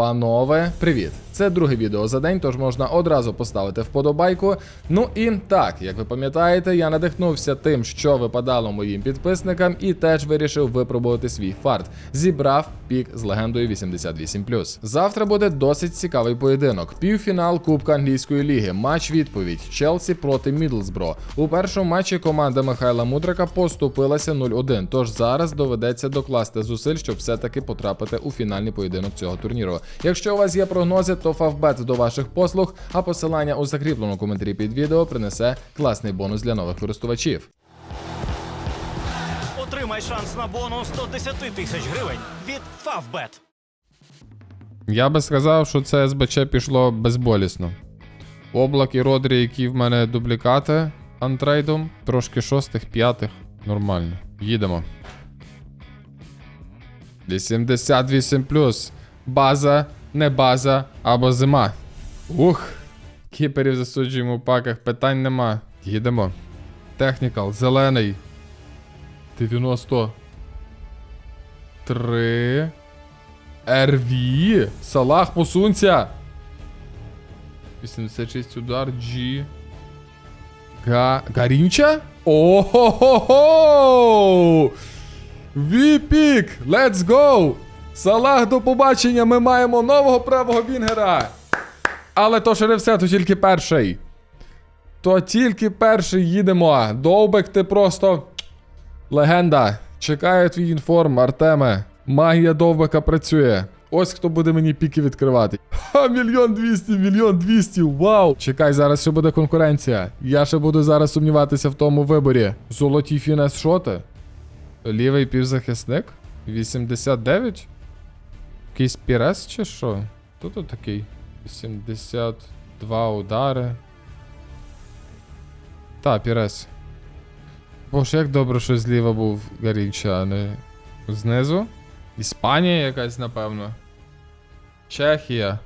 Панове, привіт! Це друге відео за день, тож можна одразу поставити вподобайку. Ну і так, як ви пам'ятаєте, я надихнувся тим, що випадало моїм підписникам, і теж вирішив випробувати свій фарт. Зібрав пік з легендою 88+. Завтра буде досить цікавий поєдинок. Півфінал Кубка англійської ліги. Матч відповідь Челсі проти Мідлсбро. У першому матчі команда Михайла Мудрика поступилася 0-1. Тож зараз доведеться докласти зусиль, щоб все-таки потрапити у фінальний поєдинок цього турніру. Якщо у вас є прогнози, то Фавбет до ваших послуг, а посилання у закріпленому коментарі під відео принесе класний бонус для нових користувачів. Отримай шанс на бонус 110 тисяч гривень від Favbet. Я би сказав, що це СБЧ пішло безболісно. Облак і Родрі, які в мене дублікати антрейдом, трошки шостих, п'ятих. Нормально. Їдемо. 88 База, не база або зима. Ух. Кіперів засуджуємо у паках, питань нема. Їдемо. Технікал, зелений. 90. 3. РВ. Салах, посунься. 86 удар. G. Га... Гарінча? О-хо-хо-хо! Віпік! Let's go! Салах, до побачення! Ми маємо нового правого вінгера! Але то ще не все, то тільки перший. То тільки перший їдемо. Довбек, ти просто. Легенда. Чекаю твій інформ, Артеме. Магія довбека працює. Ось хто буде мені піки відкривати. Ха, мільйон двісті, мільйон двісті, вау! Чекай, зараз ще буде конкуренція. Я ще буду зараз сумніватися в тому виборі. Золоті фінес шоти. Лівий півзахисник? 89? Якийсь пірес чи що? Тут такий? 82 удари. Та, пірес. Боже, як добре, що зліва був Гарінча, а не знизу. Іспанія якась, напевно. Чехія.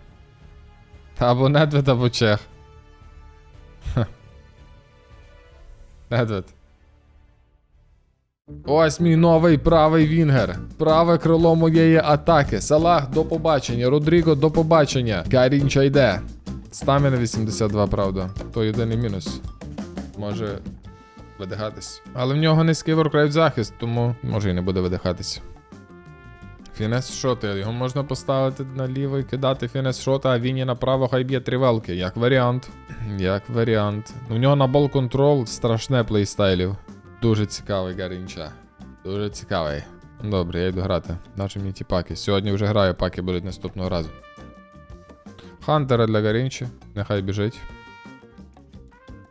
Та або Недвед, або Чех. Ха. Недвед. Ось мій новий правий вінгер. Праве крило моєї атаки. Салах, до побачення. Родріго, до побачення. Гарінча йде. Стаміна 82, правда. То єдиний мінус. Може видихатись. Але в нього низький воркрейт захист, тому може і не буде видихатись. Фінес шоти. Його можна поставити наліво і кидати фінес шота, а він і направо хай б'є тривелки. Як варіант. Як варіант. У нього на бол контрол страшне плейстайлів. Дуже цікавий Гарінча. Дуже цікавий. Добре, я йду грати. Наші мені ті паки. Сьогодні вже граю, паки будуть наступного разу. Хантера для Гарінчі. Нехай біжить.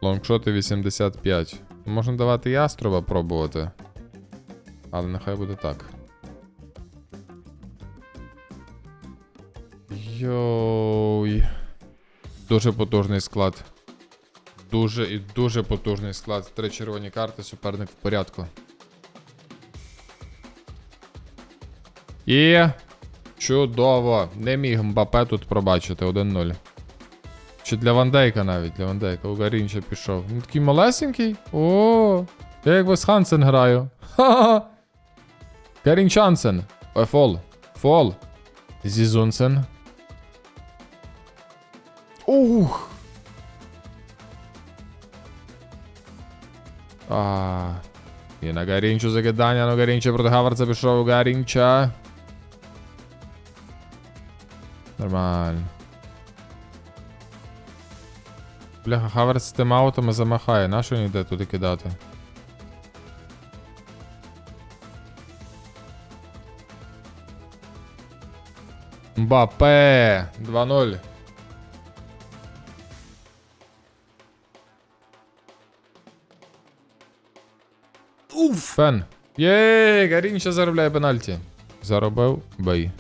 Лонгшоти 85. Можна давати яструба пробувати. Але нехай буде так. Йой. Дуже потужний склад. Дуже і дуже потужний склад. Три червоні карти, суперник в порядку. І. Чудово. Не міг Мбапе тут пробачити 1-0. Чи для Вандейка навіть, для Вандейка. У Гарінча пішов. Він такий малесенький. О, я якби з Хансен граю. Ха-ха. Гарінчансен. Ой, фол. Фол. Зізунсен. Ух. А. І на Гарінчу закидання, на Гарінча проти Гаварца пішов Гарінча. Нормально. Бляха, Хаверс з тим аутами замахає. Нащо він йде туди кидати? Мбапе 2-0. Фен. Єй, Гарін ще заробляє пенальті. Заробив бей.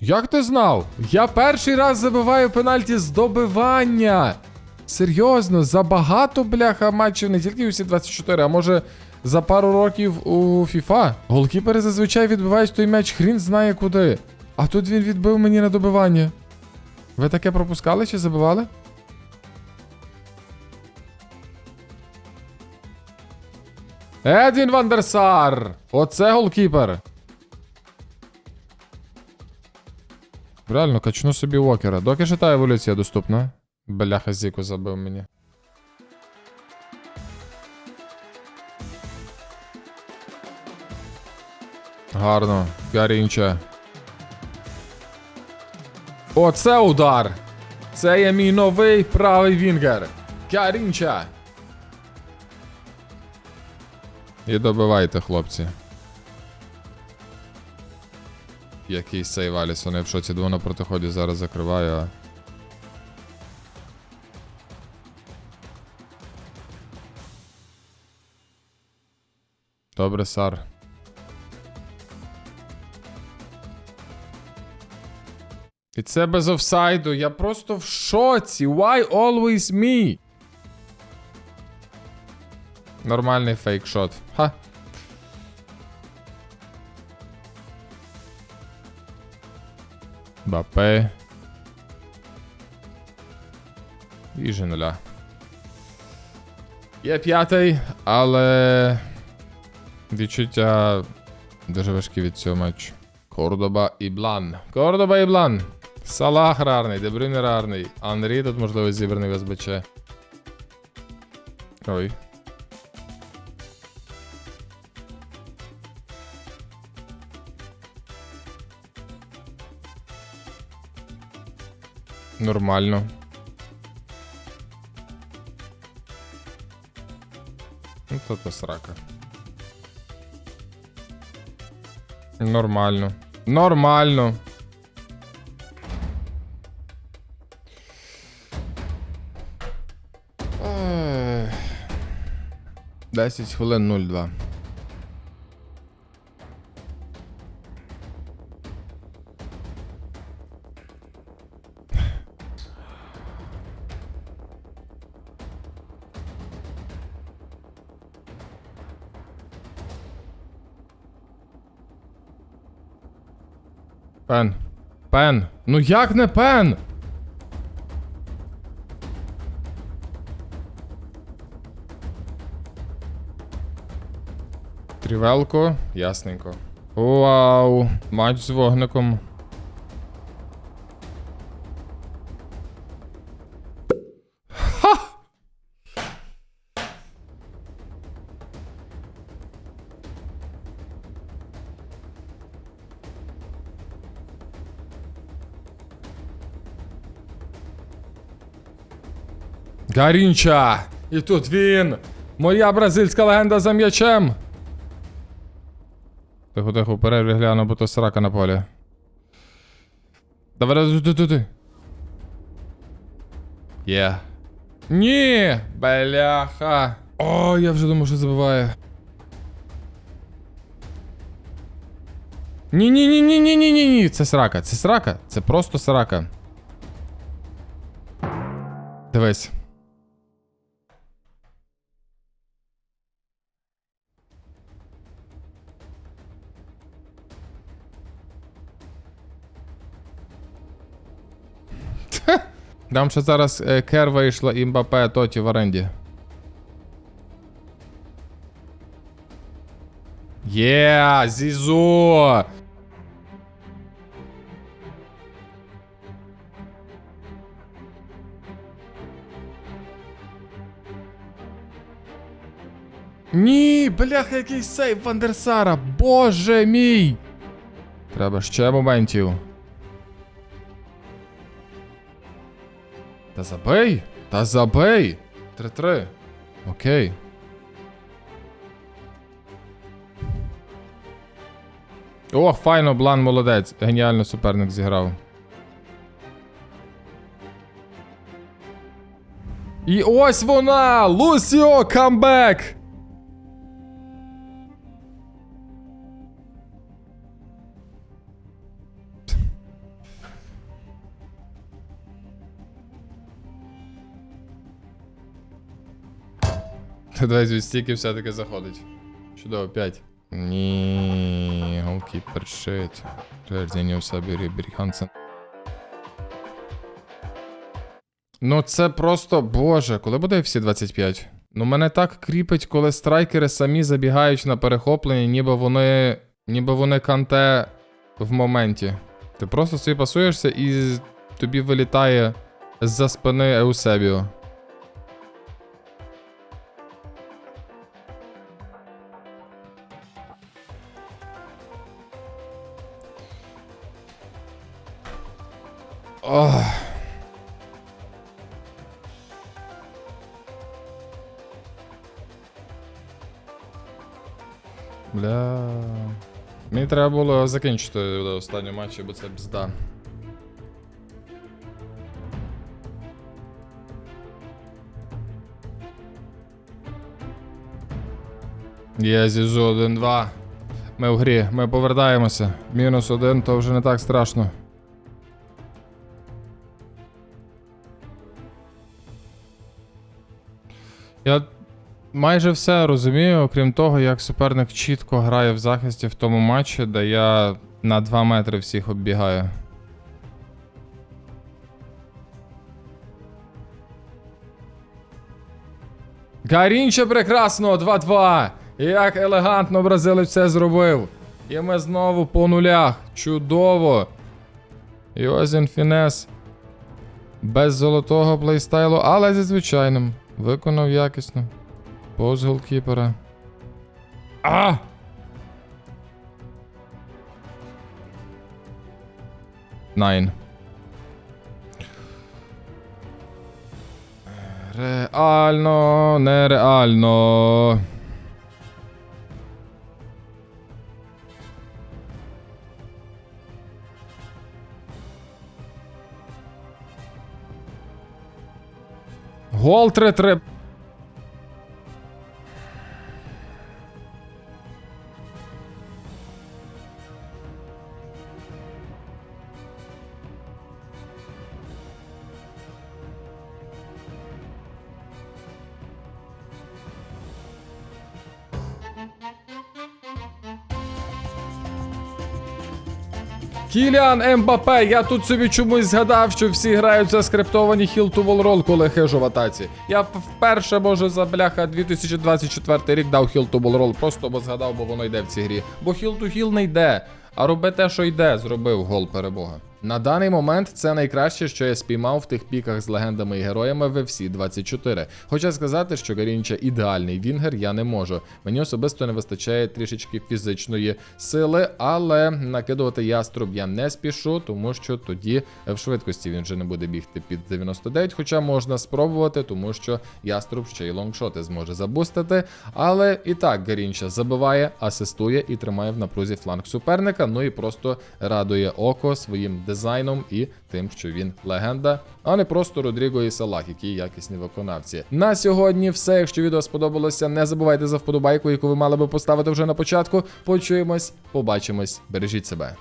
Як ти знав? Я перший раз забиваю пенальті з добивання. Серйозно, забагато бляха матчів не тільки у всі 24, а може за пару років у FIFA. Голкіпери зазвичай відбивають той м'яч хрін знає куди. А тут він відбив мені на добивання. Ви таке пропускали чи забивали? Едвін Вандерсар! Оце голкіпер. Реально, качну собі Уокера. Доки ж та еволюція доступна. Бляха Зіку забив мені. Гарно. Гарінче. Оце удар! Це є мій новий правий вінгер. Гарінча. І добивайте, хлопці. Який сейв Алісон, в шоці двоє на протиході зараз закриваю. Добре, Сар. І це без офсайду. Я просто в шоці. Why always me? Нормальний фейкшот. Ха. Бапе. І же нуля. Є п'ятий, але відчуття дуже важкі від цього матчу. Кордоба і Блан. Кордоба і Блан. Салах рарний, Дебрюйн рарний. Анрі тут, можливо, зібраний в СБЧ. Ой. Нормально. Ну, то то срака. Нормально. Нормально. 10 хвилин 02. Пен. Пен. Ну як не пен? Трівелко, ясненько. Вау, матч з вогником. Гарінча! І тут він! Моя бразильська легенда за м'ячем! Тихо, тихо, в перерві гляну, бо то срака на полі. Давай, туди. Є. Ні! Бляха! О, я вже думав, що забиває. Ні, ні, ні, ні, ні, ні, ні, ні. Це срака, це срака, це просто срака. Дивись. Там ще зараз е, Кер вийшла і Мбапе Тоті в оренді. Є, Зізо! Ні, бляха, який сейв Вандерсара. Боже мій! Треба ще моментів. Та забей! Та забей! 3-3. Окей. О, файно, Блан молодець. Геніально суперник зіграв. І ось вона! Лусіо камбек! Давай з відстійки все-таки заходить. Чудово, 5. Ні, голкіпер шит. Жердінів собі Рібері Ну це просто, боже, коли буде всі 25? Ну мене так кріпить, коли страйкери самі забігають на перехоплення, ніби вони. ніби вони канте в моменті. Ти просто собі пасуєшся і тобі вилітає з-за спини Еусебіо. Ох. Бля. Мені треба було закінчити до останнього матчу, бо це бзда. Є зізу 1-2. Ми в грі, ми повертаємося. Мінус один, то вже не так страшно. Я майже все розумію, окрім того, як суперник чітко грає в захисті в тому матчі, де я на 2 метри всіх оббігаю. Гарінче прекрасно, 2-2. Як елегантно бразилець це зробив. І ми знову по нулях. Чудово. І ось інфінес. Без золотого плейстайлу, але зі звичайним. Виконав якісно. Повз голкіпера. А! Найн. Реально, нереально. Гол 3-3. Кіліан Ембапе, я тут собі чомусь згадав, що всі грають за скриптовані хіл ту волрол, коли хижу в атаці. Я вперше, може, за бляха 2024 рік дав хіл ту волрол, просто бо згадав, бо воно йде в цій грі. Бо хіл ту хіл не йде, а роби те, що йде, зробив гол перемога. На даний момент це найкраще, що я спіймав в тих піках з легендами і героями в FC 24. Хоча сказати, що Гарінча ідеальний вінгер, я не можу. Мені особисто не вистачає трішечки фізичної сили, але накидувати яструб я не спішу, тому що тоді в швидкості він вже не буде бігти під 99, хоча можна спробувати, тому що яструб ще й лонгшоти зможе забустити. Але і так Гарінча забиває, асистує і тримає в напрузі фланг суперника. Ну і просто радує око своїм дизайном і тим, що він легенда, а не просто Родріго і Салах, які якісні виконавці. На сьогодні все. Якщо відео сподобалося, не забувайте за вподобайку, яку ви мали би поставити вже на початку. Почуємось, побачимось, бережіть себе.